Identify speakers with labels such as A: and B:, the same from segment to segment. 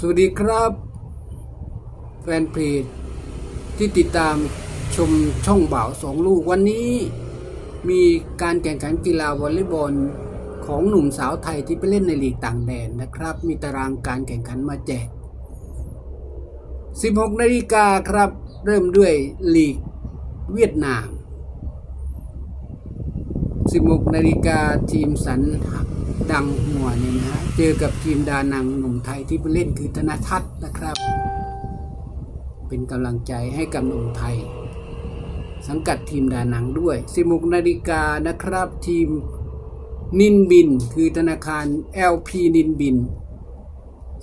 A: สวัสดีครับ แฟนเพจที่ติดตามชมช่องบ่าวสองลูกวันนี้ มีการแข่งขันกีฬาวอลเลย์บอลของหนุ่มสาวไทยที่ไปเล่นในลีกต่างแดนนะครับ มีตารางการแข่งขันมาแจก 16 นาฬิกาครับ เริ่มด้วยลีกเวียดนาม 16นาฬิกาทีมสันดังหัวเนี่ยนะฮะเจอกับทีมดานังหนุ่มไทยที่ไปเล่นคือธนทัศน์นะครับ เป็นกำลังใจให้กับหนุ่มไทย สังกัดทีมดานังด้วย 16นาฬิกานะครับทีมนินบิน คือธนาคาร LP นินบิน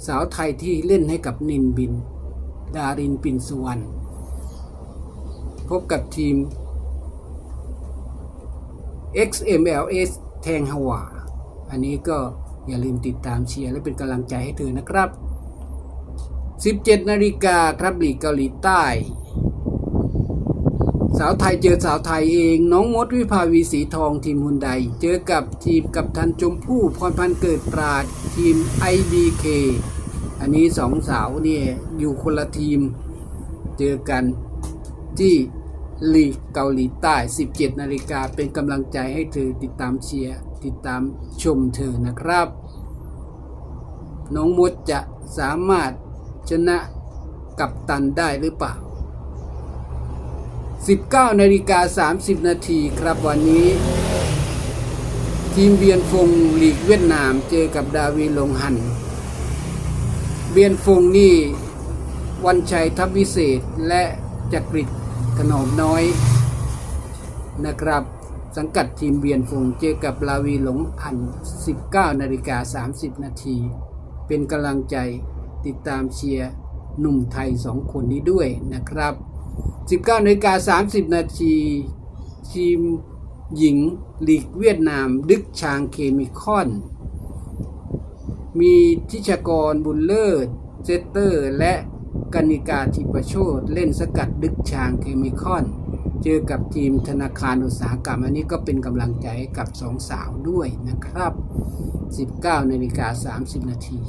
A: สาวไทยที่เล่นให้กับนินบิน ดารินปินสุวรรณพบกับทีม XMLS แทงฮวาอันนี้ก็อย่าลืมติดตามเชียร์และเป็นกำลังใจให้เธอนะครับ 17 นาฬิกาครับลีกเกาหลีใต้ สาวไทยเจอสาวไทยเอง น้องมดวิภาวีสีทองทีมฮุนได เจอกับทีมกับทันจมพู่พรพันเกิดปราดทีม IBK อันนี้สองสาวเนี่ยอยู่คนละทีม เจอกันที่ ลีกเกาหลีใต้ 17 นาฬิกาเป็นกำลังใจให้เธอติดตามเชียร์ติดตามชมเธอนะครับ น้องมดจะสามารถชนะกับตันได้หรือเปล่า 19 นาฬิกา 30 นาทีครับวันนี้ ทีมเบียนฟงลีกเวียดนามเจอกับดาวีลงหัน เบียนฟงนี่วันชัยทัพวิเศษและจักริด ขนอมน้อยนะครับ สังกัดทีมเบียนฟงเจอกับลาวีหลงอัน 19นาฬิกา30 นาที เป็นกำลังใจติดตามเชียร์หนุ่มไทยสองคนนี้ด้วยนะครับ 19นาฬิกา30 นาทีทีมหญิงลีกเวียดนามดึกชางเคมิคอน มีทิชกรบุญเลิศเซตเตอร์ และ กนิกาทิปโชตเล่นสกัดดึกชางเคมิคอน เจอกับทีมธนาคารอุตสาหกรรม อันนี้ก็เป็นกำลังใจกับสองสาวด้วยนะครับ 19นาฬิกา30 นาที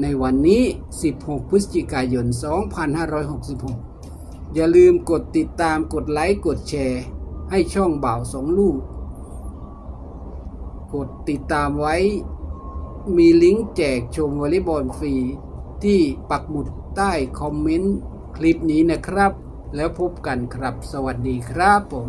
A: ในวันนี้ 16 พฤศจิกายน 2566 อย่าลืมกดติดตาม กดไลค์ กดแชร์ ให้ช่องบ่าวสองลูก กดติดตามไว้ มีลิงก์แจกชมวอลเลย์บอลฟรี ที่ปักหมุดใต้คอมเมนต์คลิปนี้นะครับ แล้วพบกันครับ สวัสดีครับผม